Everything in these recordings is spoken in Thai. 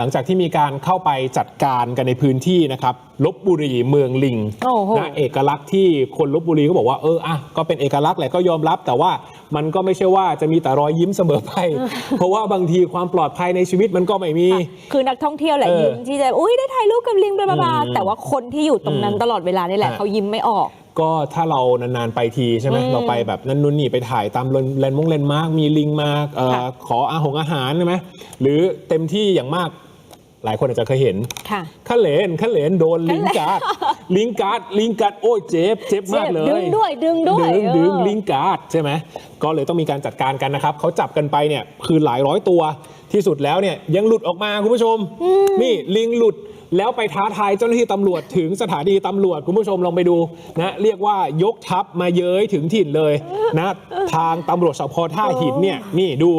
หลังจากที่มีการเข้าไปจัดการกันในพื้นที่นะครับลบบุรีเมืองลิงโอ้โหนะเอกลักษณ์ที่คนลบบุรีก็บอกว่าเอออะก็เป็นเอกลักษณ์แหละก็ยอมรับ แต่ว่ามันก็ไม่ใช่ว่าจะมีแต่รอยยิ้มเสมอไป เพราะว่าบางทีความปลอดภัยในชีวิตมันก็ไม่มี คือนักท่องเที่ยวแหละเออยิ้มที่จะอุ้ยได้ถ่ายรูปกับลิงบลาบลาอืมแต่ว่าคนที่อยู่ตรงนั้นอืมตลอดเวลานี่แหละอะเขายิ้มไม่ออกก็ถ้าเรานานๆไปทีใช่ไหมอืมเราไปแบบนั่นนู่นนี่ไปถ่ายตามแลนด์มงแลนด์มาร์กมีลิงมาเอ่อค่ะขออาหงอาหารใช่ไหมหรือเต็มที่อย่างมาก หลายคนอาจจะเคยเห็นค่ะขะเหลนขะเหลนโดนลิงการ์ดลิงการ์ดลิงการ์ดโอ้ยเจ็บเจ็บมากเลยดึงด้วยดึงด้วยดึงดึงเออลิงการ์ดใช่ไหมก็เลยต้องมีการจัดการกันนะครับเขาจับกันไปเนี่ยคือหลายร้อยตัวที่สุดแล้วเนี่ยยังหลุดออกมาคุณผู้ชม นี่ลิงหลุด แล้วไปท้าทายเจ้าหน้าที่ตำรวจถึงสถานีตำรวจคุณผู้ชมลองไปดูนะเรียกว่ายกทัพมาเย้ยถึงถิ่นเลยนะทางตำรวจสพท่าหินเนี่ยนี่ดู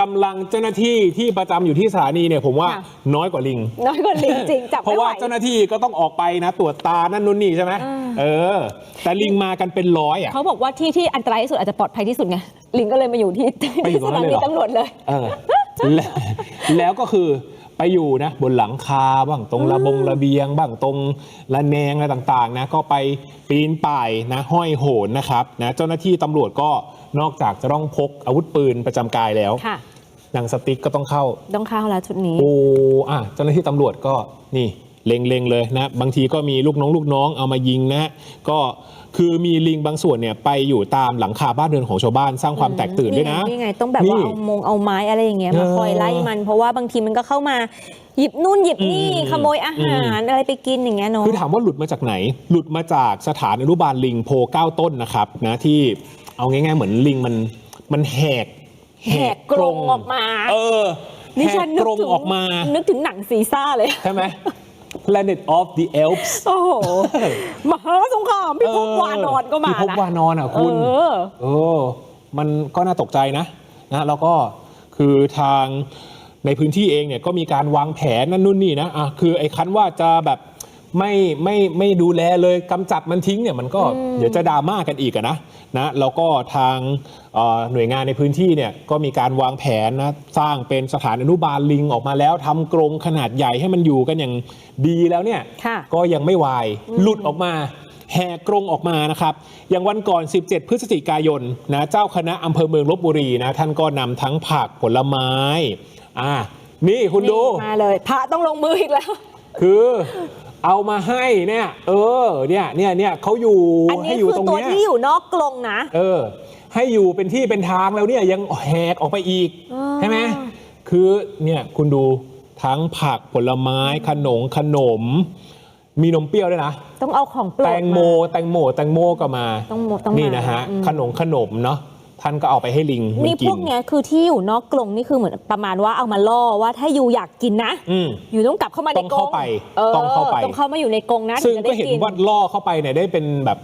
กำลังเจ้าหน้าที่ที่ประจำอยู่ที่สถานีเนี่ยผมว่าค่ะ น้อยกว่าลิง น้อยกว่าลิงจริงจับเพไม่ราะไหว ว่าเจ้าหน้าที่ก็ต้องออกไปนะ ตรวจตานั่นนู่นนี่ใช่ไหมอ่า เออ แต่ลิงมากันเป็นร้อยอะ เขาบอกว่าที่ที่อันตรายที่สุดอาจจะปลอดภัยที่สุดไงลิงก็เลยมาอยู่ที่ไปอยู่ที่ตรสงนั้นเลยเหรอถานีตำรวจเลย เออแล้วแล้วก็คือ ไปอยู่นะบนหลังคาบ้างตรงระบงระเบียง บ้างตรงระแนงอะไรต่างๆนะก็ไปปีนป่ายนะห้อยโหนนะครับนะเจ้าหน้าที่ตำรวจก็นอกจากจะต้องพกอาวุธปืนประจำกายแล้วค่ะหนังสติ๊กก็ต้องเข้า ต้องเข้าแล้วชุดนี้ โอ้อะเจ้าหน้าที่ตำรวจก็นี่ เล็งๆเลยนะบางทีก็มีลูกน้องลูกน้องเอามายิงนะก็คือมีลิงบางส่วนเนี่ยไปอยู่ตามหลังคาบ้านเรือนของชาวบ้านสร้างความแตกตื่นด้วยนะนี่ไงต้องแบบนี่ว่าเอามงเอาไม้อะไรอย่างเงี้ยมาเออคอยไล่มัน เพราะว่าบางทีมันก็เข้ามาหยิบนู่นหยิบนี่อืมขโมยอาหารอะไรไปกินอย่างเงี้ยเนาะคือถามว่าหลุดมาจากไหน หลุดมาจากสถานอนุบาลลิงโพเก้าต้นนะครับนะที่เอาง่ายๆเหมือนลิงมันมันแหกแหกกรงออกมา เออนี่แหฉักนนึกกรงถึงออกมา นึกถึงหนังซีซ่าเลยใช่ไหม Planet of the Elves โอ้โหมหาสงครามพิภพวานอนก็มาพิภพนะวานอนอะคุณเออเออมันก็น่าตกใจนะนะแล้วก็คือทางในพื้นที่เองเนี่ยก็มีการวางแผนนั่นนู่นนี่นะอะคือไอ้คันว่าจะแบบ ไม่ไม่ไม่ดูแลเลยกำจัดมันทิ้งเนี่ยมันก็เดี๋ยวจะดราม่ากันอีกอะนะนะแล้วก็ทางเอ่อหน่วยงานในพื้นที่เนี่ยก็มีการวางแผนนะสร้างเป็นสถานอนุบาลลิงออกมาแล้วทำกรงขนาดใหญ่ให้มันอยู่กันอย่างดีแล้วเนี่ยค่ะก็ยังไม่วายหลุดออกมาแหกกรงออกมานะครับ อย่างวันก่อน 17 พฤศจิกายนนะเจ้าคณะอำเภอเมืองลบบุรีนะท่านก็นำทั้งผักผลไม้อ่านี่คุณดูนี่มาเลย พระต้องลงมืออีกแล้ว คือ เอามาให้เนี่ย เออ เนี่ยเนี่ยเนี่ยเขาอยู่อันนี้ให้อยู่คือตรงตัวเนี้ยที่อยู่นอกกรงนะ เออ ให้อยู่เป็นที่เป็นทางแล้วเนี่ยยังแหกออกไปอีกอ๋อใช่ไหมคือเนี่ยคุณดูทั้งผักผลไม้ขนมขนม มีนมเปรี้ยวด้วยนะ ต้องเอาของโปรดแตงโมา แตงโม แตงโมก็มา ต้องหมดต้องมานี่นะฮะ อืม ขนมขนมเนาะ ท่านก็เอาไปให้ลิงมันนี่กิพวกเนี้ยคือที่อยู่นอกกรงนี่คือเหมือนประมาณว่าเอามาล่อว่าถ้าอยู่อยากกินนะอืมอยู่ต้องกลับเข้ามาในต้องกรงเข้าไปออต้องเข้าไป ต้องเข้ามาอยู่ในกรงนะซึ่งถึจะก็ได้เห็นกินว่าล่อเข้าไปเนี่ยได้เป็นแบบ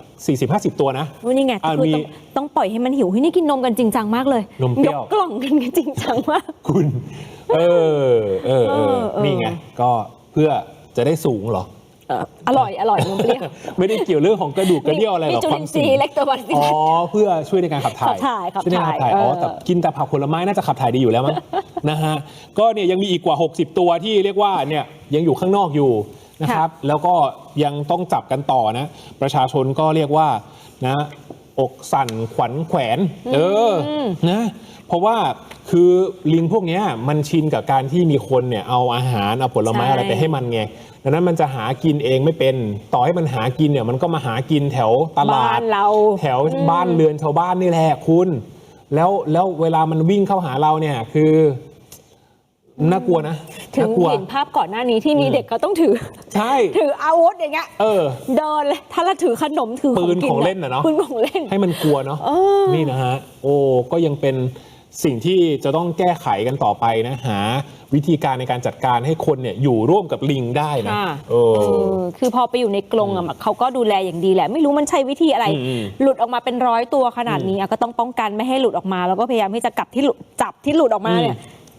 40-50 ตัวนะว่านี่ไงอ่าคือมีต้องต้องปล่อยให้มันหิวเฮ้ยนี่กินนมกันจริงจังมากเลยนมเปรี้ยยวกกล่องกันจริงจังมาก คุณ เออ เออเออเออเออ นี่ไง ก็เพื่อจะได้สูงเหรอเอออร่อยอร่อยนมเปรี้ยวไม่ได้เกี่ยวเรื่องของกระดูกกระเดี่ยวอะไรหรอกมีจุคลิวามนทสิ่รีงย์เล็กตัวบันอ๋อเพื่อช่วยในการขับถ่ายขับถ่ายขับช่วยในการขับถ่ายถ่ายอ๋อเออแต่กินแต่ผักผลไม้น่าจะขับถ่ายดีอยู่แล้วมั้งนะฮะก็เนี่ยยังมีอีกกว่า 60 ตัวที่เรียกว่าเนี่ยยังอยู่ข้างนอกอยู่นะครับ แล้วก็ยังต้องจับกันต่อนะ ประชาชนก็เรียกว่านะอกสั่นขวัญแขวน เอออนะ เพราะว่าคือลิงพวกเนี้ยมันชินกับการที่มีคนเนี่ยเอาอาหารเอาผลไม้ใช่อะไรไปให้มันไงดังนั้นมันจะหากินเองไม่เป็น ต่อให้มันหากินเนี่ยมันก็มาหากินแถวตลาบ้าดนเราแถวบ้านเรือนชาวบ้านนี่แหละคุณ แล้วแล้วเวลามันวิ่งเข้าหาเราเนี่ยคือน่ากลัวนะถึงน่ากลัวเห็นภาพก่อนหน้านี้ที่มีเด็กเขาต้องถือ ใช่ถืออาวุธอย่างเงี้ยเออเดินเลยถ้าเราถือขนมถือปืนกิของเล่นน่ะเนอะปืนของเล่นให้มันกลัวเนาะเออนี่นะฮะโอ้ก็ยังเป็น สิ่งที่จะต้องแก้ไขกันต่อไปนะหา วิธีการในการจัดการให้คนเนี่ยอยู่ร่วมกับลิงได้นะค่ะเออ เออคือพอไปอยู่ในกรงอะเขาก็ดูแลอย่างดีแหละ ไม่รู้มันใช้วิธีอะไร อืมอืมหลุดออกมาเป็นร้อยตัวขนาดนี้อะก็ต้องป้องกันไม่ให้หลุดออกมา แล้วก็พยายามที่จะกลับที่หลุดจับที่หลุดออกมาเนี่ย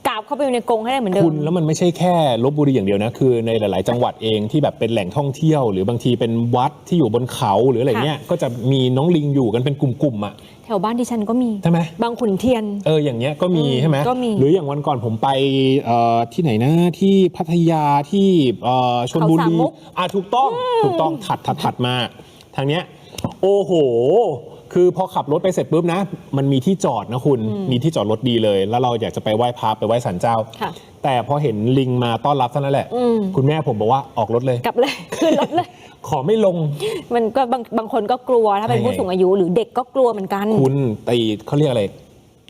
กราบเข้าไปในกรงให้ได้เหมือนเดิม คุณแล้วมันไม่ใช่แค่ลบบุรีอย่างเดียวนะ คือในหลาย ๆ จังหวัดเองที่แบบเป็นแหล่งท่องเที่ยว หรือบางทีเป็นวัดที่อยู่บนเขาหรืออะไรเงี้ยก็จะมีน้องลิงอยู่กันเป็นกลุ่ม ๆ อะ แถวบ้านดิฉันก็มี ใช่ไหม บางขุนเทียน เอออย่างเงี้ยก็มีอืมใช่ไหมก็มีหรืออย่างวันก่อนผมไปเอ่อที่ไหนนะที่พัทยาที่เอ่อชลบุเขาสามรีมุก อะถูกต้องถูกต้องถัดถัดถัดมาทางเนี้ยโอ้โห คือพอขับรถไปเสร็จปุ๊บนะ มันมีที่จอดนะคุณ มีที่จอดรถดีเลย แล้วเราอยากจะไปไหว้พระไปไหว้ศาลเจ้า ค่ะ แต่พอเห็นลิงมาต้อนรับเท่านั้นแหละ อืม คุณแม่ผมบอกว่าออกรถเลย กลับเลยขึ้นรถเลย ขอไม่ลง มันก็บางบางคนก็กลัวถ้าเป็นใช่ ผู้สูงอายุ หรือเด็กก็กลัวเหมือนกัน คุณตีเขาเรียกอะไร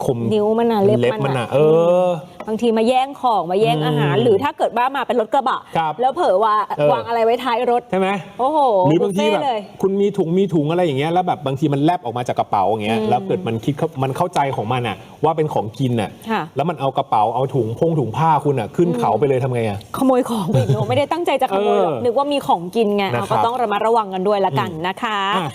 คมนิ้วมันน่ะเล็บเล็บมันมันน่ะอะเออ บางทีมาแย่งของมาแย่งอืมอาหาร หรือถ้าเกิดว่ามาเป็นรถกระบะ ครับแล้วเผลอว่าเออวางอะไรไว้ท้ายรถใช่ไหม โอ้โหหรือบางทีบุฟแบเฟ่บเลย คุณมีถุงมีถุงอะไรอย่างเงี้ยแล้วแบบบางทีมันแลบออกมาจากกระเป๋าอย่างเงี้ยอืมแล้วเกิดมันคิดเข้ามันเข้าใจของมันอะว่าเป็นของกินอะค่ะ แล้วมันเอากระเป๋าเอาถุงพงถุงผ้าคุณอะขึ้นเขาไปเลยทำไงอะ ขโมยของไปอีกหนูไม่ได้ตั้งใจจะขโมยหรอกเออนึกว่ามีของกินไงนะครับเอาก็ต้องระมัดระวังกันด้วยละกันนะคะ อะ